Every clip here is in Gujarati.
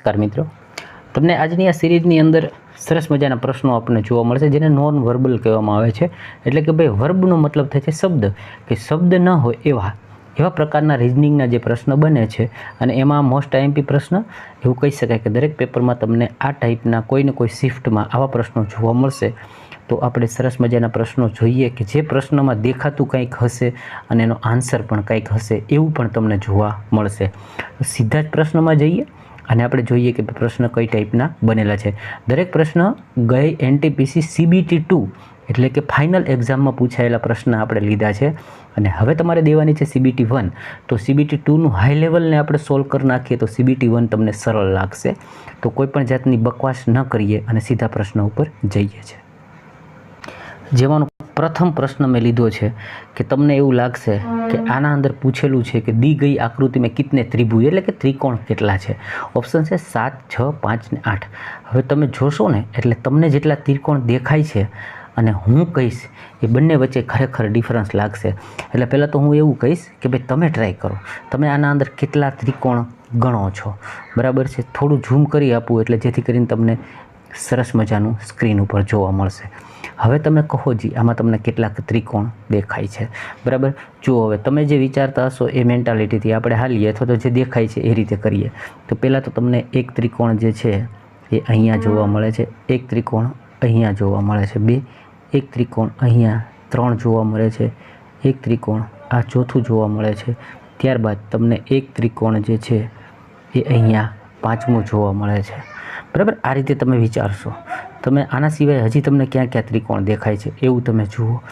નમસ્કાર મિત્રો. તમને આજની આ સિરીઝની અંદર સરસ મજાના પ્રશ્નો આપણને જોવા મળશે, જેને નોન વર્બલ કહેવામાં આવે છે. એટલે કે ભાઈ વર્બનો મતલબ થાય છે શબ્દ. કે શબ્દ ન હોય એવા એવા પ્રકારના રિઝનિંગના જે પ્રશ્ન બને છે, અને એમાં મોસ્ટ આઈએમપી પ્રશ્ન, એવું કહી શકાય કે દરેક પેપરમાં તમને આ ટાઈપના કોઈને કોઈ શિફ્ટમાં આવા પ્રશ્નો જોવા મળશે. તો આપણે સરસ મજાના પ્રશ્નો જોઈએ કે જે પ્રશ્નમાં દેખાતું કંઈક હશે અને એનો આન્સર પણ કંઈક હશે એવું પણ તમને જોવા મળશે. સીધા જ પ્રશ્નમાં જઈએ. અને આપણે જોઈએ કે પ્રશ્ન કઈ ટાઈપના બનેલા છે. દરેક પ્રશ્ન ગઈ એનટીપીસી સીબીટી ટુ એટલે કે ફાઇનલ એક્ઝામમાં પૂછાયેલા પ્રશ્ન આપણે લીધા છે. અને હવે તમારે દેવાની છે સીબીટી વન તો સીબીટી ટુનું હાઈ લેવલને આપણે સોલ્વ કરી નાખીએ તો સીબીટી વન તમને સરળ લાગશે. તો કોઈ પણ જાતની બકવાસ ન કરીએ અને સીધા પ્રશ્ન ઉપર જઈએ છીએ. જેમાંનો પ્રથમ પ્રશ્ન મેં લીધો છે કે તમને એવું લાગશે કે આના અંદર પૂછેલું છે કે દી ગઈ આકૃતિ મેં કિતને ત્રિભુજ? એટલે કે ત્રિકોણ કેટલા છે? ઓપ્શન છે સાત, છ, પાંચ ને આઠ. હવે તમે જોશો ને, એટલે તમને જેટલા ત્રિકોણ દેખાય છે અને હું કહીશ, એ બંને વચ્ચે ખરેખર ડિફરન્સ લાગશે. એટલે પહેલાં તો હું એવું કહીશ કે ભાઈ તમે ટ્રાય કરો. તમે આના અંદર કેટલા ત્રિકોણ ગણો છો? બરાબર છે? થોડું ઝૂમ કરી આપું, એટલે જેથી કરીને તમને સરસ મજાનું સ્ક્રીન ઉપર જોવા મળશે. હવે તમે કહો જી આમાં તમને કેટલાક ત્રિકોણ દેખાય છે. બરાબર? જુઓ હવે તમે જે વિચારતા હશો એ મેન્ટાલિટીથી આપણે હાલીએ અથવા તો જે દેખાય છે એ રીતે કરીએ. તો પહેલાં તો તમને એક ત્રિકોણ જે છે એ અહીંયા જોવા મળે છે એક ત્રિકોણ અહીંયા જોવા મળે છે બે એક ત્રિકોણ અહીંયા ત્રણ જોવા મળે છે એક ત્રિકોણ આ ચોથું જોવા મળે છે. ત્યારબાદ તમને એક ત્રિકોણ જે છે એ અહીંયા પાંચમું જોવા મળે છે. બરાબર? આ રીતે તમે વિચારશો. તમે આના સિવાય હજી તમને ક્યાં ક્યાં ત્રિકોણ દેખાય છે એવું તમે જુઓ.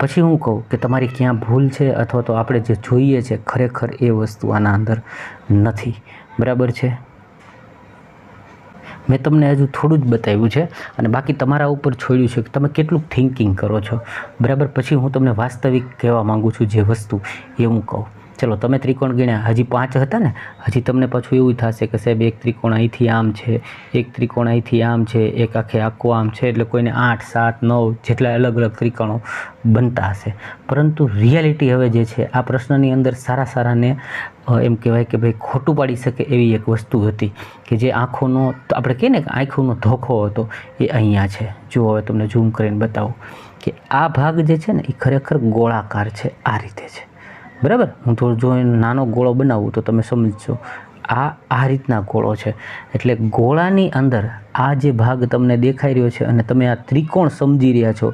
પછી હું કહું કે તમારી ક્યાં ભૂલ છે અથવા તો આપણે જે જોઈએ છે ખરેખર એ વસ્તુ આના અંદર નથી. બરાબર છે? મેં તમને હજુ થોડું જ બતાવ્યું છે અને બાકી તમારા ઉપર છોડ્યું છે કે તમે કેટલું થિંકિંગ કરો છો. બરાબર? પછી હું તમને વાસ્તવિક કહેવા માગું છું જે વસ્તુ એ હું કહું. ચલો, તમે ત્રિકોણ ગણ્યા. હજી પાંચ હતા ને? હજી તમને પાછું એવું થશે કે, સાહેબ, એક ત્રિકોણ અહીંથી આમ છે, એક ત્રિકોણ અહીંથી આમ છે, એક આખે આખો આમ છે. એટલે કોઈને આઠ, સાત, નવ જેટલા અલગ અલગ ત્રિકોણો બનતા હશે. પરંતુ રિયાલિટી હવે જે છે, આ પ્રશ્નની અંદર સારા સારાને એમ કહેવાય કે ભાઈ ખોટું પાડી શકે એવી એક વસ્તુ હતી કે જે આંખોનો, આપણે કહીએ ને કે આંખોનો ધોખો હતો, એ અહીંયા છે. જુઓ, હવે તમને ઝૂમ કરીને બતાવું કે આ ભાગ જે છે ને, એ ખરેખર ગોળાકાર છે, આ રીતે છે. બરાબર? હું તો જો નાનો ગોળો બનાવું તો તમે સમજશો. આ આ રીતના ગોળો છે. એટલે ગોળાની અંદર આ જે ભાગ તમને દેખાઈ રહ્યો છે અને તમે આ ત્રિકોણ સમજી રહ્યા છો,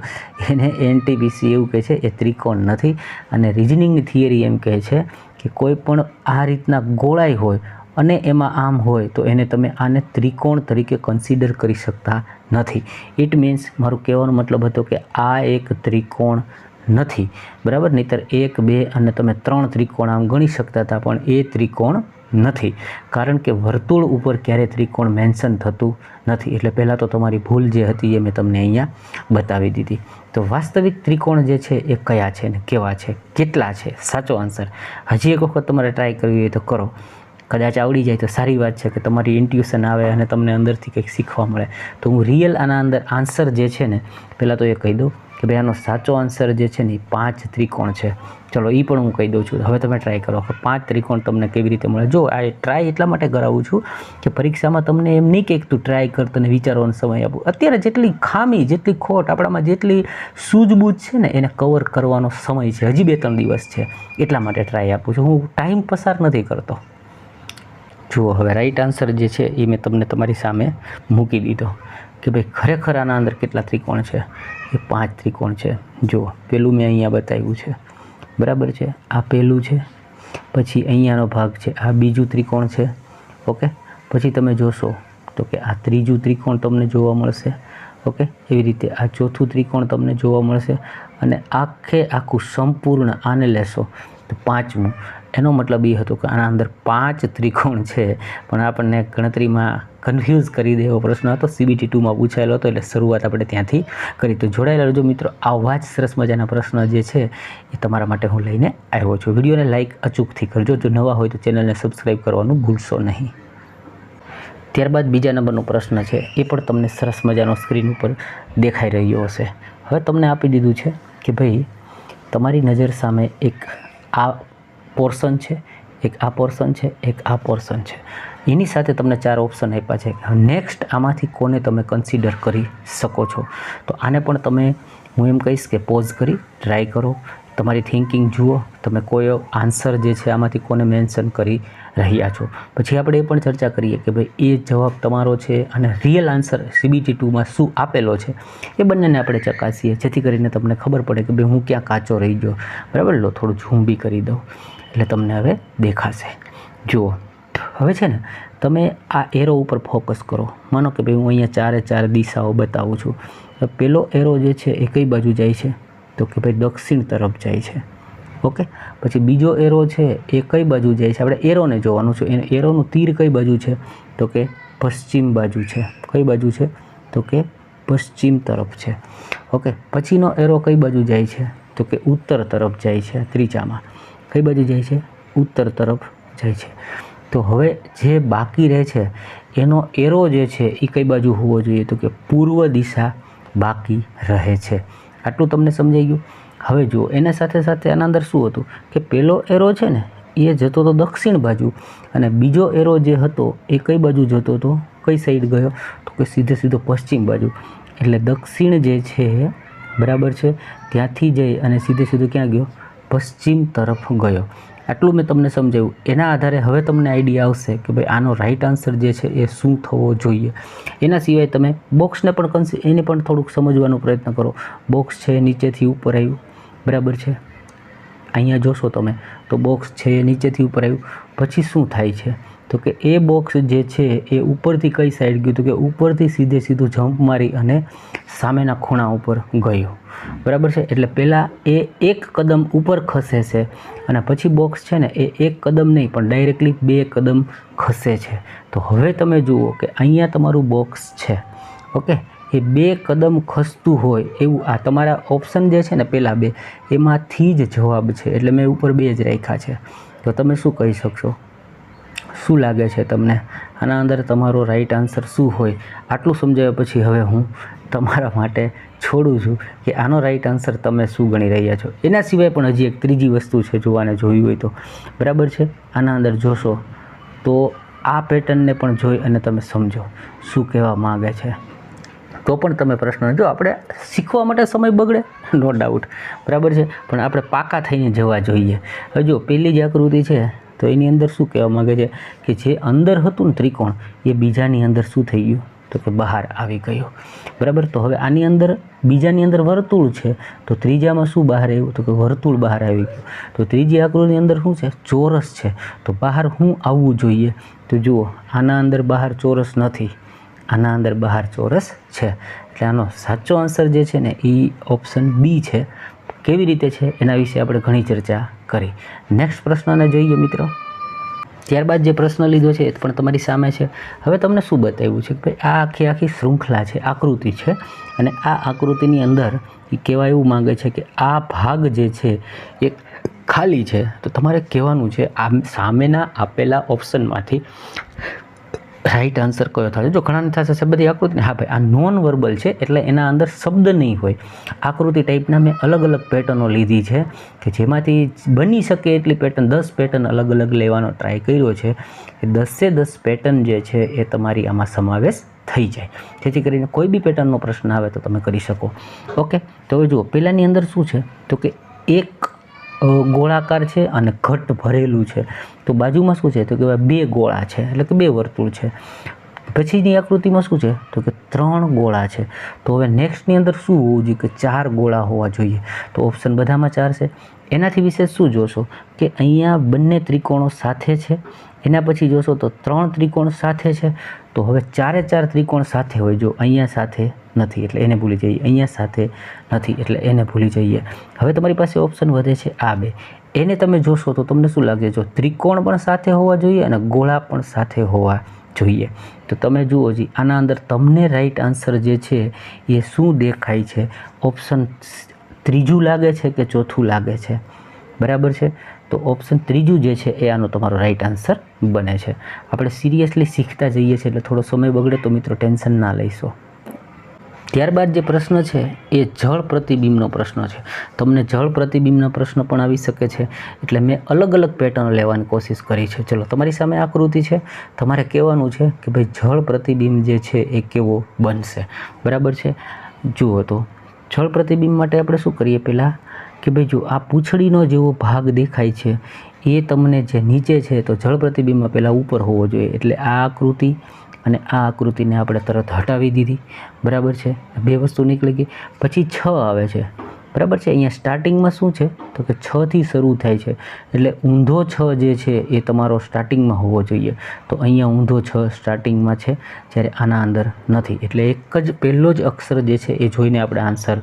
એને એનટીપીસી એવું કહે છે, એ ત્રિકોણ નથી. અને રિઝનિંગ થિયરી એમ કહે છે કે કોઈ પણ આ રીતના ગોળાઈ હોય અને એમાં આમ હોય તો એને તમે આને ત્રિકોણ તરીકે કન્સિડર કરી શકતા નથી. ઇટ મીન્સ મારું કહેવાનો મતલબ હતો કે આ એક ત્રિકોણ નથી. બરાબર? નહીતર એક, બે અને તમે ત્રણ ત્રિકોણ આમ ગણી શકતા હતા, પણ એ ત્રિકોણ નથી. કારણ કે વર્તુળ ઉપર ક્યારે ત્રિકોણ મેન્શન થતું નથી. એટલે પહેલાં તો તમારી ભૂલ જે હતી એ મેં તમને અહીંયા બતાવી દીધી. તો વાસ્તવિક ત્રિકોણ જે છે એ કયા છે ને કેવા છે? કેટલા છે? સાચો આન્સર. હજી એક વખત તમારે ટ્રાય કરવી હોય તો કરો. કદાચ આવડી જાય તો સારી વાત છે કે તમારી ઇન્ટ્યુશન આવે અને તમને અંદરથી કંઈક શીખવા મળે. તો હું રિયલ આના અંદર આન્સર જે છે ને, પહેલાં તો એ કહી દઉં. કે ભાઈ આનો સાચો આન્સર જે છે ને એ પાંચ ત્રિકોણ છે. ચલો એ પણ હું કહી દઉં છું. હવે તમે ટ્રાય કરો કે પાંચ ત્રિકોણ તમને કેવી રીતે મળે? જો, આ ટ્રાય એટલા માટે કરાવું છું કે પરીક્ષામાં તમને એમ નહીં કે તું ટ્રાય કર, તને વિચારવાનો સમય આપું. અત્યારે જેટલી ખામી, જેટલી ખોટ, આપણામાં જેટલી સૂઝબૂઝ છે ને, એને કવર કરવાનો સમય છે. હજી બે ત્રણ દિવસ છે. એટલા માટે ટ્રાય આપું છું. હું ટાઈમ પસાર નથી કરતો. જુઓ, હવે રાઈટ આન્સર જે છે એ મેં તમને તમારી સામે મૂકી દીધો. કે ભાઈ ખરેખર આના અંદર કેટલા ત્રિકોણ છે? એ પાંચ ત્રિકોણ છે. જુઓ પેલું મેં અહીંયા બતાવ્યું છે. બરાબર છે? આ પહેલું છે. પછી અહીંયાનો ભાગ છે. આ બીજું ત્રિકોણ છે. ઓકે? પછી તમે જોશો તો કે આ ત્રીજું ત્રિકોણ તમને જોવા મળશે. ઓકે? એવી રીતે આ ચોથું ત્રિકોણ તમને જોવા મળશે. અને આખે આખું સંપૂર્ણ આને લેશો તો પાંચમું. એનો મતલબ એ હતો કે આના અંદર પાંચ ત્રિકોણ છે. પણ આપણને ગણતરીમાં કન્ફ્યુઝ કરી દે એવો પ્રશ્ન હતો. સીબીટી ટુમાં પૂછાયેલો હતો એટલે શરૂઆત આપણે ત્યાંથી કરી. તો જોડાયેલા રહેજો મિત્રો, આવા જ સરસ મજાના પ્રશ્ન જે છે એ તમારા માટે હું લઈને આવ્યો છું. વિડીયોને લાઇક અચૂકથી કરજો. જો નવા હોય તો ચેનલને સબસ્ક્રાઈબ કરવાનું ભૂલશો નહીં. ત્યારબાદ બીજા નંબરનો પ્રશ્ન છે, એ પણ તમને સરસ મજાનો સ્ક્રીન ઉપર દેખાઈ રહ્યો હશે. હવે તમને આપી દીધું છે કે ભાઈ, તમારી નજર સામે એક આ પોર્શન છે, એક આ પોર્શન છે, એક આ પોર્શન છે. એની સાથે તમને ચાર ઓપ્શન આપ્યા છે. નેક્સ્ટ આમાંથી કોને તમે કન્સિડર કરી શકો છો? તો આને પણ તમે, હું એમ કહીશ કે પોઝ કરી ટ્રાય કરો. તમારી થિંકિંગ જુઓ, તમે કોઈ આન્સર જે છે આમાંથી કોને મેન્શન કરી રહ્યા છો? પછી આપણે એ પણ ચર્ચા કરીએ કે ભાઈ, એ જવાબ તમારો છે અને રિયલ આન્સર સીબીટી ટુમાં શું આપેલો છે? એ બંનેને આપણે ચકાસીએ, જેથી કરીને તમને ખબર પડે કે ભાઈ હું ક્યાં કાચો રહી ગયો. બરાબર? લો, થોડું ઝૂમ બી કરી દઉં. એટલે તમને હવે દેખાશે. જુઓ, હવે છે ને, તમે આ એરો ઉપર ફોકસ કરો. માનો કે ભાઈ હું અહીંયા ચારે ચાર દિશાઓ બતાવું છું. પેલો એરો જે છે એ કઈ બાજુ જાય છે? તો કે ભાઈ દક્ષિણ તરફ જાય છે. ઓકે? પછી બીજો એરો છે એ કઈ બાજુ જાય છે? આપણે એરોને જોવાનું છે. એને એરોનું તીર કઈ બાજુ છે? તો કે પશ્ચિમ બાજુ છે. કઈ બાજુ છે? તો કે પશ્ચિમ તરફ છે. ઓકે? પછીનો એરો કઈ બાજુ જાય છે? તો કે ઉત્તર તરફ જાય છે ત્રીજામાં. કઈ બાજુ જાય છે? ઉત્તર તરફ જાય છે. તો હવે જે બાકી રહે છે, એનો એરો જે છે એ કઈ બાજુ હોવો જોઈએ તો કે પૂર્વ દિશા બાકી રહે છે. આટલું તમને સમજાઈ ગયું? હવે જુઓ એના સાથે સાથે આના અંદર શું હતું? કે પેલો એરો છે ને, એ જતો હતો દક્ષિણ બાજુ અને બીજો એરો જે હતો, એ કઈ બાજુ જતો હતો કઈ સાઈડ ગયો? તો કે સીધે સીધો પશ્ચિમ બાજુ. એટલે દક્ષિણ જે છે, બરાબર છે, ત્યાંથી જઈ અને સીધે સીધો ક્યાં ગયો? પશ્ચિમ તરફ ગયો. આટલું મેં તમને સમજાવ્યું. એના આધારે હવે તમને આઈડિયા આવશે કે ભાઈ આનો રાઈટ આન્સર જે છે એ શું થવો જોઈએ. એના સિવાય તમે બોક્સને પણ કન્સી એને પણ થોડુંક સમજવાનો પ્રયત્ન કરો. બોક્સ છે નીચેથી ઉપર આવ્યું. બરાબર છે? અહીંયા જોશો તમે. તો બોક્સ છે નીચેથી ઉપર આવ્યું. પછી શું થાય છે? તો કે એ બોક્સ જે છે એ ઉપરથી કઈ સાઈડ ગયું? તો કે ઉપરથી સીધે સીધું જમ્પ મારી અને સામેના ખૂણા ઉપર ગયું. બરાબર છે? એટલે પહેલાં એ એક કદમ ઉપર ખસે છે અને પછી બોક્સ છે ને એ એક કદમ નહીં, પણ ડાયરેક્ટલી બે કદમ ખસે છે. તો હવે તમે જુઓ કે અહીંયા તમારું બોક્સ છે. ઓકે એ બે કદમ ખસતું હોય એવું આ તમારા ઓપ્શન જે છે ને પહેલાં બે, એમાંથી જ જવાબ છે. એટલે મેં ઉપર બે જ રાખ્યા છે. તો તમે શું કહી શકશો? શું લાગે છે તમને? આના અંદર તમારો રાઈટ આન્સર શું હોય? આટલું સમજાવ્યા પછી હવે હું તમારા માટે છોડું છું કે આનો રાઈટ આન્સર તમે શું ગણી રહ્યા છો? એના સિવાય પણ હજી એક ત્રીજી વસ્તુ છે જોવાને જોયું હોય તો. બરાબર છે? આના અંદર જોશો તો આ પેટર્નને પણ જોઈ અને તમે સમજો શું કહેવા માગે છે. તો પણ તમે પ્રશ્ન જો આપણે શીખવા માટે સમય બગડે નો ડાઉટ બરાબર છે? પણ આપણે પાકા થઈને જવા જોઈએ. હવે જો પહેલી જ આકૃતિ છે તો એની અંદર શું કહેવા માગે છે કે જે અંદર હતું ને ત્રિકોણ, એ બીજાની અંદર શું થઈ ગયું? તો કે બહાર આવી ગયું. બરાબર? તો હવે આની અંદર બીજાની અંદર વર્તુળ છે, તો ત્રીજામાં શું બહાર આવ્યું? તો કે વર્તુળ બહાર આવી ગયું. તો ત્રીજી આકૃતિની અંદર શું છે? ચોરસ છે. તો બહાર શું આવવું જોઈએ? તો જુઓ, આના અંદર બહાર ચોરસ નથી. આના અંદર બહાર ચોરસ છે. એટલે આનો સાચો આન્સર જે છે ને, એ ઓપ્શન બી છે. કેવી રીતે છે એના વિશે આપણે ઘણી ચર્ચા કરી. નેક્સ્ટ પ્રશ્નને જોઈએ મિત્રો. ત્યારબાદ જે પ્રશ્ન લીધો છે એ પણ તમારી સામે છે. હવે તમને શું બતાવ્યું છે કે ભાઈ આ આખી આખી શૃંખલા છે, આકૃતિ છે અને આ આકૃતિની અંદર એ કહેવા એવું માગે છે કે આ ભાગ જે છે એ ખાલી છે. તો તમારે કહેવાનું છે, આ સામેના આપેલા ઓપ્શનમાંથી રાઈટ આન્સર કયો થશે જો ઘણાને થશે છે બધી આકૃતિ હા ભાઈ, આ નોન વર્બલ છે, એટલે એના અંદર શબ્દ નહીં હોય. આકૃતિ ટાઈપના મેં અલગ અલગ પેટર્નો લીધી છે, કે જેમાંથી બની શકે એટલી પેટર્ન દસ પેટર્ન અલગ અલગ લેવાનો ટ્રાય કર્યો છે. એ દસે દસ પેટર્ન જે છે, એ તમારી આમાં સમાવેશ થઈ જાય. જેથી કરીને કોઈ બી પેટર્નનો પ્રશ્ન આવે તો તમે કરી શકો. ઓકે તો હવે જુઓ પહેલાંની અંદર શું છે? તો કે એક ગોળાકાર છે અને ઘટ ભરેલું છે. તો બાજુમાં શું છે? તો કે બે ગોળા છે, એટલે કે બે વર્તુળ છે. પછીની આકૃતિમાં શું છે? તો કે ત્રણ ગોળા છે. તો હવે નેક્સ્ટની અંદર શું હોવું જોઈએ કે ચાર ગોળા હોવા જોઈએ? તો ઓપ્શન બધામાં ચાર છે. એનાથી વિશેષ શું જોશો? કે અહીંયા બંને ત્રિકોણો સાથે છે. એના પછી જોશો તો ત્રણ ત્રિકોણ સાથે છે. તો હવે ચારે ચાર ત્રિકોણ સાથે હોય જો અહીંયા સાથે નથી, એટલે એને ભૂલી જઈએ. અહીંયા સાથે નથી, એટલે એને ભૂલી જઈએ. હવે તમારી પાસે ઓપ્શન વધે છે આ બે. એને તમે જોશો તો તમને શું લાગે? જો ત્રિકોણ પણ સાથે હોવા જોઈએ અને ગોળા પણ સાથે હોવા જોઈએ. તો તમે જુઓ જી, આના અંદર તમને રાઈટ આન્સર જે છે એ શું દેખાય છે? ઓપ્શન ત્રીજું લાગે છે કે ચોથું લાગે છે? બરાબર છે? તો ઓપ્શન ત્રીજું જે છે એ આનો તમારો રાઈટ આન્સર બને છે. આપણે સિરિયસલી શીખતા જઈએ છીએ એટલે થોડો સમય બગડે તો મિત્રો ટેન્શન ના લઈશો. ત્યારબાદ જે પ્રશ્ન છે, એ જળ પ્રતિબિંબનો પ્રશ્ન છે. તમને જળ પ્રતિબિંબનો પ્રશ્ન પણ આવી શકે છે. એટલે મેં અલગ અલગ પેટર્ન લેવાની કોશિશ કરી છે. ચલો, તમારી સામે આકૃતિ છે. તમારે કહેવાનું છે કે ભાઈ, જળ પ્રતિબિંબ જે છે, એ કેવો બનશે? બરાબર છે? જુઓ તો, જળ પ્રતિબિંબ માટે આપણે શું કરીએ પહેલાં? કે ભાઈ, જો આ પૂંછડીનો જેવો ભાગ દેખાય છે, એ તમને જે નીચે છે, તો જળ પ્રતિબિંબમાં પહેલાં ઉપર હોવો જોઈએ. એટલે આ આકૃતિ અને આ આકૃતિને આપણે તરત હટાવી દીધી. બરાબર છે? બે વસ્તુ નીકળી ગઈ. પછી છ આવે છે. બરાબર છે? અહીંયા સ્ટાર્ટિંગમાં શું છે? તો કે છથી શરૂ થાય છે. એટલે ઊંધો છ જે છે એ તમારો સ્ટાર્ટિંગમાં હોવો જોઈએ. તો અહીંયા ઊંધો છ સ્ટાર્ટિંગમાં છે, જ્યારે આના અંદર નથી. એટલે એક જ પહેલો જ અક્ષર જે છે એ જોઈને આપણે આન્સર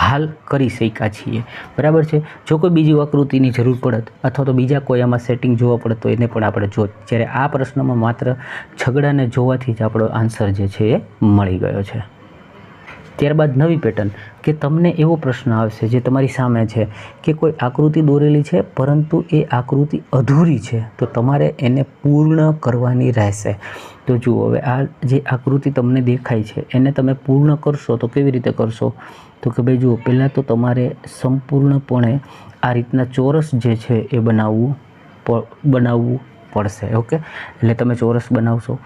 હાલ કરી શક્યા છીએ. બરાબર છે? જો કોઈ બીજી આકૃતિની જરૂર પડત અથવા તો બીજા કોઈ આમાં સેટિંગ જોવા પડત તો એને પણ આપણે જો જ્યારે આ પ્રશ્નમાં માત્ર છગડાને જોવાથી જ આપણો આન્સર જે છે એ મળી ગયો છે. ત્યારબાદ નવી પેટર્ન કે તમને એવો પ્રશ્ન આવશે જે તમારી સામે છે કે કોઈ આકૃતિ દોરેલી છે, પરંતુ એ આકૃતિ અધૂરી છે, તો તમારે એને પૂર્ણ કરવાની રહેશે. તો જુઓ, હવે આ જે આકૃતિ તમને દેખાય છે, એને તમે પૂર્ણ કરશો તો કેવી રીતે કરશો? તો કે ભાઈ જુઓ, પહેલાં તો તમારે સંપૂર્ણપણે આ રીતના ચોરસ જે છે એ બનાવવું બનાવવું પડશે, ઓકે? એટલે તમે ચોરસ બનાવશો.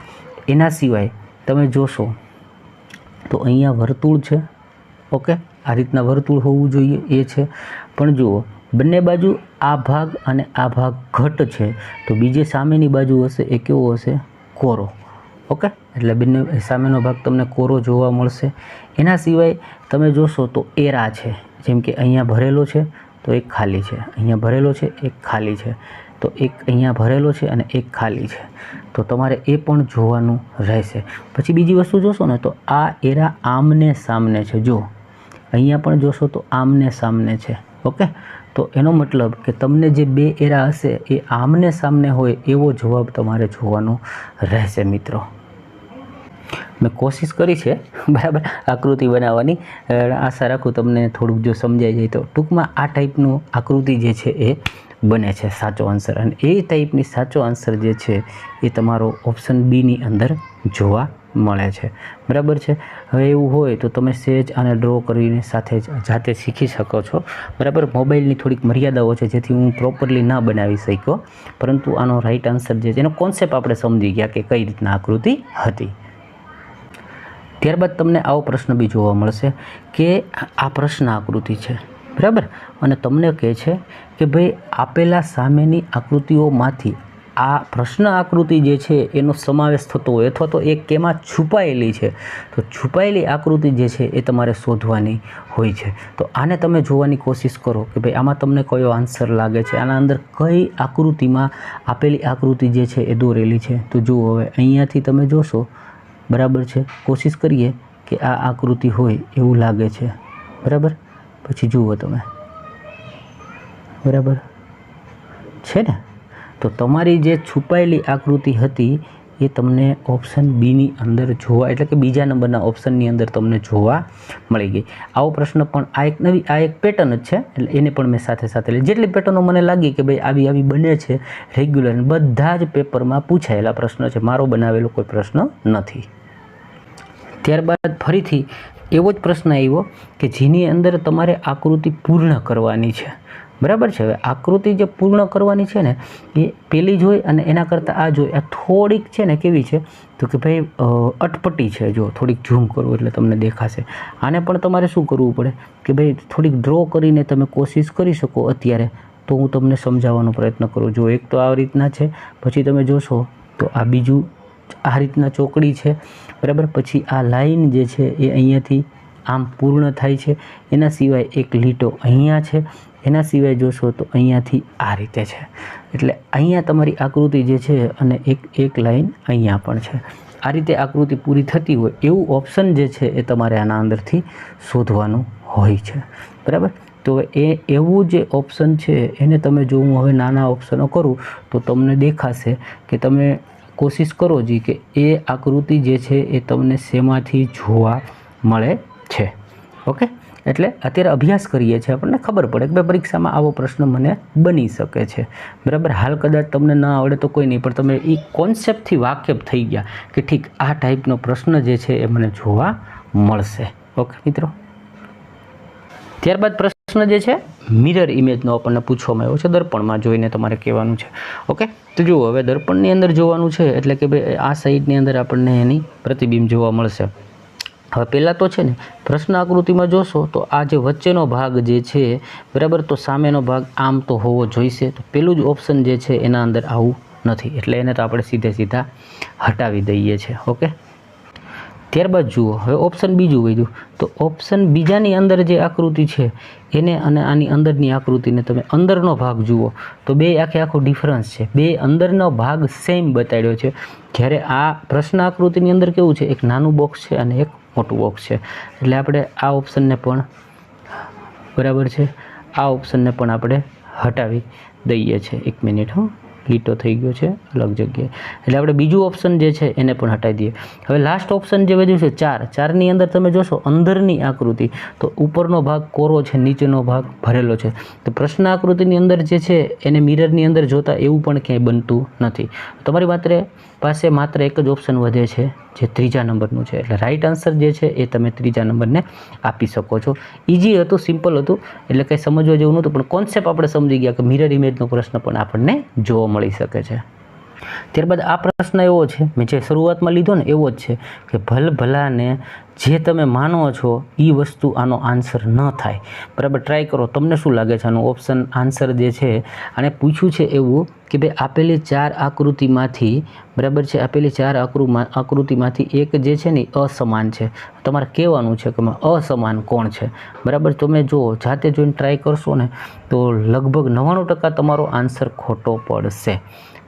એના સિવાય તમે જોશો તો અહીંયા વર્તુળ છે. ઓકે? આ રીતના વર્તુળ હોવું જોઈએ, એ છે. પણ જુઓ, બંને બાજુ આ ભાગ અને આ ભાગ ઘટ છે. તો બીજે સામેની બાજુ હશે, એ કેવો હશે? કોરો. ઓકે? એટલે બંને સામેનો ભાગ તમને કોરો જોવા મળશે. એના સિવાય તમે જોશો તો એરા છે. જેમ કે અહીંયા ભરેલો છે, તો એક ખાલી છે. અહીંયા ભરેલો છે એક ખાલી છે. તો એક અહીંયા ભરેલો છે અને એક ખાલી છે. તો તમારે એ પણ જોવાનું રહેશે. પછી બીજી વસ્તુ જોશો ને તો આ એરા આમને સામને છે. જો, અહીંયા પણ જોશો તો આમને સામને છે. ઓકે? તો એનો મતલબ કે તમને જે બે એરા હશે એ આમને સામને હોય એવો જવાબ તમારે જોવાનો રહેશે મિત્રો. મેં કોશિશ કરી છે બરાબર આકૃતિ બનાવવાની. આશા રાખું તમને થોડુંક જો સમજાઈ જાય તો ટૂંકમાં આ ટાઈપનું આકૃતિ જે છે એ બને છે સાચો આન્સર અને એ ટાઈપની સાચો આન્સર જે છે, એ તમારો ઓપ્શન બીની અંદર જોવા મળે છે. બરાબર છે? હવે એવું હોય તો તમે સેજ આને ડ્રો કરીને સાથે જ જાતે શીખી શકો છો. બરાબર? મોબાઈલની થોડીક મર્યાદાઓ છે જેથી હું પ્રોપરલી ના બનાવી શક્યો. પરંતુ આનો રાઈટ આન્સર જે છે, એનો કોન્સેપ્ટ આપણે સમજી ગયા કે કઈ રીતના આકૃતિ હતી. ત્યારબાદ તમને આવો પ્રશ્ન બી જોવા મળશે કે આ પ્રશ્ન આકૃતિ છે. બરાબર? અને તમને કહે છે કે ભાઈ આપેલા સામેની આકૃતિઓમાંથી આ પ્રશ્ન આકૃતિ જે છે એનો સમાવેશ થતો હોય અથવા તો એ કેમાં છુપાયેલી છે? તો છુપાયેલી આકૃતિ જે છે એ તમારે શોધવાની હોય છે. તો આને તમે જોવાની કોશિશ કરો કે ભાઈ આમાં તમને કયો આન્સર લાગે છે? આના અંદર કઈ આકૃતિમાં આપેલી આકૃતિ જે છે એ દોરેલી છે? તો જુઓ હવે, અહીંયાથી તમે જોશો, બરાબર છે? કોશિશ કરીએ કે આ આકૃતિ હોય એવું લાગે છે. બરાબર? પછી જુઓ તમે. બરાબર? છે ને? તો તમારી જે છુપાયેલી આકૃતિ હતી, એ તમને ઓપ્શન બીની અંદર જોવા, એટલે કે બીજા નંબરના ઓપ્શનની અંદર તમને જોવા મળી ગઈ. આવો પ્રશ્ન પણ આ એક નવી, આ એક પેટર્ન જ છે, એટલે એને પણ મેં સાથે સાથે લઈ જેટલી પેટર્નો મને લાગી કે ભાઈ આવી આવી બને છે રેગ્યુલર બધા જ પેપરમાં પૂછાયેલા પ્રશ્નો છે. મારો બનાવેલો કોઈ પ્રશ્ન નથી. ત્યારબાદ ફરીથી એવો જ પ્રશ્ન આવ્યો કે જેની અંદર તમારે આકૃતિ પૂર્ણ કરવાની છે. બરાબર છે? હવે આકૃતિ જે પૂર્ણ કરવાની છે ને, એ પેલી જોઈ અને એના કરતાં આ જોઈ, આ થોડીક છે ને કેવી છે? તો કે ભાઈ અટપટી છે. જો, થોડીક ઝૂમ કરવું એટલે તમને દેખાશે. આને પણ તમારે શું કરવું પડે? કે ભાઈ, થોડીક ડ્રો કરીને તમે કોશિશ કરી શકો અત્યારે, તો હું તમને સમજાવવાનો પ્રયત્ન કરું. જો એક તો આ રીતના છે, પછી તમે જોશો તો આ બીજું આ રીતના ચોકડી છે. બરાબર? પછી આ લાઈન જે છે એ અહીંયાથી આમ પૂર્ણ થાય છે. એના સિવાય એક લીટો અહીંયા છે. એના સિવાય જોશો તો અહીંયાથી આ રીતે છે. એટલે અહીંયા તમારી આકૃતિ જે છે અને એક એક લાઈન અહીંયા પણ છે. આ રીતે આકૃતિ પૂરી થતી હોય એવું ઓપ્શન જે છે એ તમારે આના અંદરથી શોધવાનું હોય છે. બરાબર? તો એ એવું જે ઓપ્શન છે એને તમે જો હું હવે નાના ઓપ્શનો કરું તો તમને દેખાશે કે તમે કોશિશ કરો જી કે એ આકૃતિ જે છે એ તમને શેમાંથી જોવા મળે છે. ઓકે? એટલે અત્યારે અભ્યાસ કરીએ છીએ આપણને ખબર પડે કે ભાઈ પરીક્ષામાં આવો પ્રશ્ન મને બની શકે છે. બરાબર? હાલ કદાચ તમને ન આવડે તો કોઈ નહીં, પણ તમે એ કોન્સેપ્ટથી વાકેફ થઈ ગયા કે ઠીક આ ટાઈપનો પ્રશ્ન જે છે એ મને જોવા મળશે. ઓકે મિત્રો? ત્યારબાદ પ્રશ્ન જે છે મિરર ઇમેજનો આપણને પૂછવામાં આવ્યો છે, દર્પણમાં જોઈને તમારે કહેવાનું છે. ઓકે તો જુઓ, હવે દર્પણની અંદર જોવાનું છે, એટલે કે ભાઈ આ સાઈડની અંદર આપણને એની પ્રતિબિંબ જોવા મળશે. હવે પહેલાં તો છે ને, પ્રશ્ન આકૃતિમાં જોશો, તો આ જે વચ્ચેનો ભાગ જે છે, બરાબર, તો સામેનો ભાગ આમ તો હોવો જોઈશે, તો પેલું જ ઓપ્શન જે છે, એના અંદર આવું નથી. એટલે એને તો આપણે સીધે સીધા હટાવી દઈએ છીએ. ઓકે ત્યારબાદ જુઓ, હવે ઓપ્શન બીજું વધ્યું. તો ઓપ્શન બીજાની અંદર જે આકૃતિ છે, એને અને આની અંદરની આકૃતિને તમે અંદરનો ભાગ જુઓ. તો બે આખે આખો ડિફરન્સ છે. બે અંદરનો ભાગ સેમ બતાડ્યો છે. જ્યારે આ પ્રશ્ન આકૃતિની અંદર કેવું છે? એક નાનું બોક્સ છે અને એક મોટું બોક્સ છે. એટલે આપણે આ ઓપ્શનને પણ બરાબર છે. આ ઓપ્શનને પણ આપણે હટાવી દઈએ છીએ એક મિનિટ હં. લીટો થઈ ગયો છે અલગ જગ્યાએ. એટલે આપણે બીજું ઓપ્શન જે છે એને પણ હટાવી દઈએ. હવે લાસ્ટ ઓપ્શન જે વધ્યું છે ચાર. ચારની અંદર તમે જોશો અંદરની આકૃતિ, તો ઉપરનો ભાગ કોરો છે, નીચેનો ભાગ ભરેલો છે. તો પ્રશ્ન આકૃતિની અંદર જે છે એને મિરરની અંદર જોતા એવું પણ ક્યાંય બનતું નથી. તમારી માત્ર પાસે માત્ર એક જ ઓપ્શન વધે છે, જે ત્રીજા નંબરનું છે. એટલે રાઈટ આન્સર જે છે એ તમે ત્રીજા નંબરને આપી શકો છો. ઇઝી હતું સિમ્પલ હતું. એટલે કંઈ સમજવા જેવું નહોતું, પણ કોન્સેપ્ટ આપણે સમજી ગયા કે મિરર ઇમેજનો પ્રશ્ન પણ આપણને જોવા મળી શકે છે. ત્યારબાદ આ પ્રશ્ન એવો છે, મેં જે શરૂઆતમાં લીધો ને એવો જ છે કે ભલ ભલાને જે તમે માનો છો એ વસ્તુ આનો આન્સર ન થાય. બરાબર ટ્રાય કરો. તમને શું લાગે છે? આનું ઓપ્શન આન્સર જે છે આને પૂછ્યું છે એવું કે ભાઈ આપેલી ચાર આકૃતિમાંથી, બરાબર છે, આપેલી ચાર આકૃતિમાંથી એક જે છે ને અસમાન છે. તમારે કહેવાનું છે કે અસમાન કોણ છે? બરાબર, તમે જો જાતે જોઈને ટ્રાય કરશો ને, તો લગભગ નવ્વાણું ટકા તમારો આન્સર ખોટો પડશે.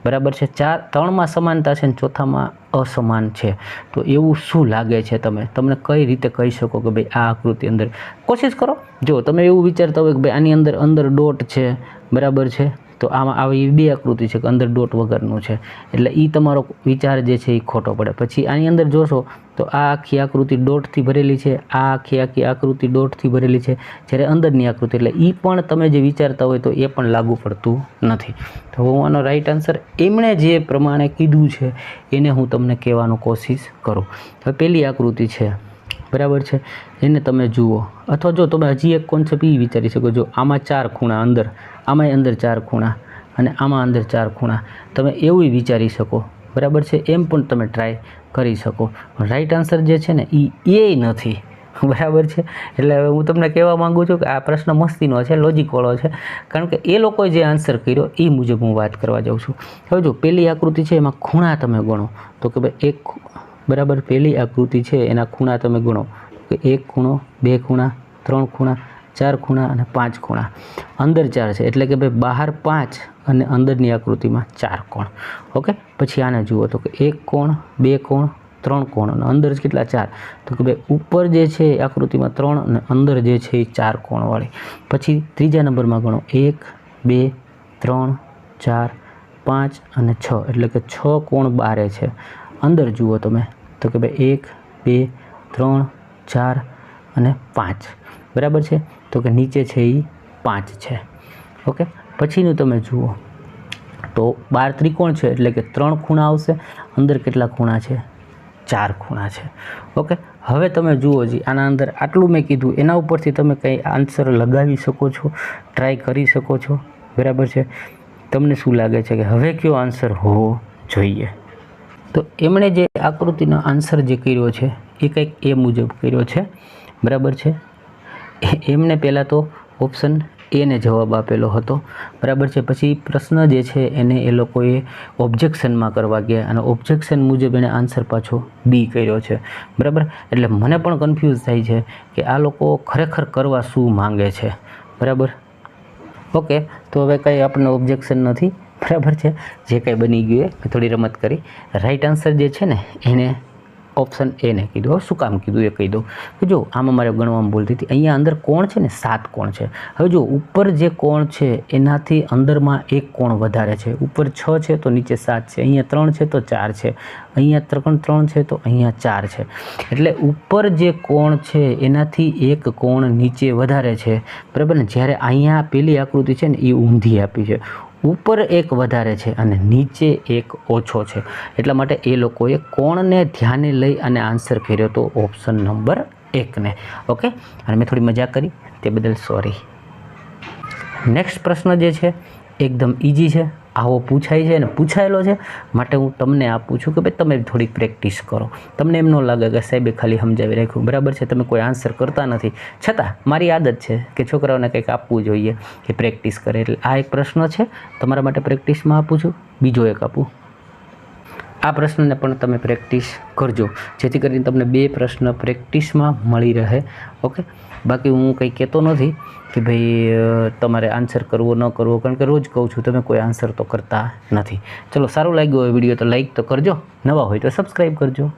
બરાબર છે? ચાર, ત્રણમાં સમાનતા છે ને ચોથામાં અસમાન છે. તો એવું શું લાગે છે તમે? તમને કઈ રીતે કહી શકો કે ભાઈ આ આકૃતિ અંદર? કોશિશ કરો. જો તમે એવું વિચારતા હોય કે ભાઈ આની અંદર અંદર ડોટ છે, બરાબર છે? તો આમાં આવી બે આકૃતિ છે કે અંદર ડોટ વગરનું છે. એટલે એ તમારો વિચાર જે છે એ ખોટો પડે. પછી આની અંદર જોશો તો આ આખી આકૃતિ ડોટથી ભરેલી છે. આ આખી આખી આકૃતિ ડોટથી ભરેલી છે. જ્યારે અંદરની આકૃતિ એટલે એ પણ તમે જે વિચારતા હોય તો એ પણ લાગુ પડતું નથી. તો હું આનો રાઈટ આન્સર એમણે જે પ્રમાણે કીધું છે, એને હું તમને કહેવાનો કોશિશ કરું. હવે પહેલી આકૃતિ છે. બરાબર છે? એને તમે જુઓ. અથવા જો તમે હજી એક કોન્સેપ્ટ એ વિચારી શકો, જો આમાં ચાર ખૂણા અંદર, આમાંય અંદર ચાર ખૂણા અને આમાં અંદર ચાર ખૂણા. તમે એવું વિચારી શકો. બરાબર છે? એમ પણ તમે ટ્રાય કરી શકો. રાઈટ આન્સર જે છે ને એ એ નથી. બરાબર છે? એટલે હવે હું તમને કહેવા માગું છું કે આ પ્રશ્ન મસ્તીનો છે લોજિકવાળો છે. કારણ કે એ લોકોએ જે આન્સર કર્યો એ મુજબ હું વાત કરવા જાઉં છું. હવે જો પહેલી આકૃતિ છે, એમાં ખૂણા તમે ગણો. તો કે ભાઈ એક બરાબર પહેલી આકૃતિ છે, એના ખૂણા તમે ગણો. કે એક ખૂણો, બે ખૂણા, ત્રણ ખૂણા, ચાર ખૂણા અને પાંચ ખૂણા. અંદર ચાર છે, એટલે કે ભાઈ બહાર પાંચ અને અંદરની આકૃતિમાં ચાર કોણ. ઓકે? પછી આને જુઓ તો કે એક કોણ, બે કોણ, ત્રણ કોણ અને અંદર કેટલા ચાર? તો કે ભાઈ ઉપર જે છે આકૃતિમાં ત્રણ અને અંદર જે છે એ ચાર કોણવાળી પછી ત્રીજા નંબરમાં ગણો. એક, બે, ત્રણ, ચાર, પાંચ અને છ. એટલે કે છ કોણ બારે છે. અંદર જુઓ તમે. તો કે ભાઈ એક, બે, ત્રણ, ચાર અને પાંચ. બરાબર છે? તો કે નીચે છે એ પાંચ છે. ઓકે? પછીનું તમે જુઓ. તો બાર ત્રિકોણ છે એટલે કે ત્રણ ખૂણા આવશે. અંદર કેટલા ખૂણા છે? ચાર ખૂણા છે. ઓકે? હવે તમે જુઓ જી, આના અંદર આટલું મેં કીધું. એના ઉપરથી તમે કંઈ આન્સર લગાવી શકો છો ટ્રાય કરી શકો છો. બરાબર છે? તમને શું લાગે છે કે હવે કયો આન્સર હોવો જોઈએ? તો એમણે જે આકૃતિનો આન્સર જે કર્યો છે, એ કંઈક એ મુજબ કર્યો છે. બરાબર છે? એમણે પહેલાં તો ઓપ્શન એને જવાબ આપેલો હતો. બરાબર છે? પછી પ્રશ્ન જે છે એને એ લોકોએ ઓબ્જેક્શનમાં કરવા ગયા અને ઓબ્જેક્શન મુજબ એણે આન્સર પાછો બી કર્યો છે. બરાબર? એટલે મને પણ કન્ફ્યુઝ થાય છે કે આ લોકો ખરેખર કરવા શું માંગે છે? બરાબર? ઓકે, તો હવે કંઈ આપણને ઓબ્જેક્શન નથી. બરાબર છે? જે કંઈ બની ગયું એ થોડી રમત કરી. રાઈટ આન્સર જે છે ને, એને ઓપ્શન એને કીધું. હવે શું કામ કીધું એ કહી દઉં. કે જો આમાં મારે ગણવામાં ભૂલ હતી. અહીંયા અંદર કોણ છે ને? સાત કોણ છે. હવે જો ઉપર જે કોણ છે, એનાથી અંદરમાં એક કોણ વધારે છે. ઉપર છ છે તો નીચે સાત છે. અહીંયા ત્રણ છે તો ચાર છે. અહીંયા ત્રણ ત્રણ છે તો અહીંયા ચાર છે. એટલે ઉપર જે કોણ છે, એનાથી એક કોણ નીચે વધારે છે. બરાબર ને? જ્યારે અહીંયા પેલી આકૃતિ છે ને, એ ઊંધી આપી છે. ઉપર એક વધારે છે અને નીચે એક ઓછો છે. એટલા માટે એ લોકોએ કોણને ધ્યાને લઈ અને આન્સર કર્યો તો ઓપ્શન નંબર એકને. ઓકે અને મેં થોડી મજા કરી. તે બદલ સોરી નેક્સ્ટ પ્રશ્ન જે છે એકદમ ઇઝી છે. આવો પૂછાય છે અને પૂછાયેલો છે. માટે હું તમને આપું છું કે ભાઈ તમે થોડીક પ્રેક્ટિસ કરો. તમને એમ ન લાગે કે સાહેબે ખાલી સમજાવી રાખ્યું. બરાબર છે, તમે કોઈ આન્સર કરતા નથી. છતાં, મારી આદત છે કે છોકરાઓને કંઈક આપવું જોઈએ કે પ્રેક્ટિસ કરે. એટલે આ એક પ્રશ્ન છે. તમારા માટે પ્રેક્ટિસમાં આપું છું. બીજો એક આપું. આ પ્રશ્નને પણ તમે પ્રેક્ટિસ કરજો. જેથી કરીને તમને બે પ્રશ્ન પ્રેક્ટિસમાં મળી રહે. ઓકે બાકી હું કંઈ કહેતો નથી કે ભાઈ તમારે આન્સર કરવો ન કરવો, કારણ કે રોજ કહું છું, તમે કોઈ આન્સર તો કરતા નથી. ચલો, સારું લાગ્યું હોય વીડિયો, તો લાઈક તો કરજો. નવા હોય તો સબસ્ક્રાઈબ કરજો.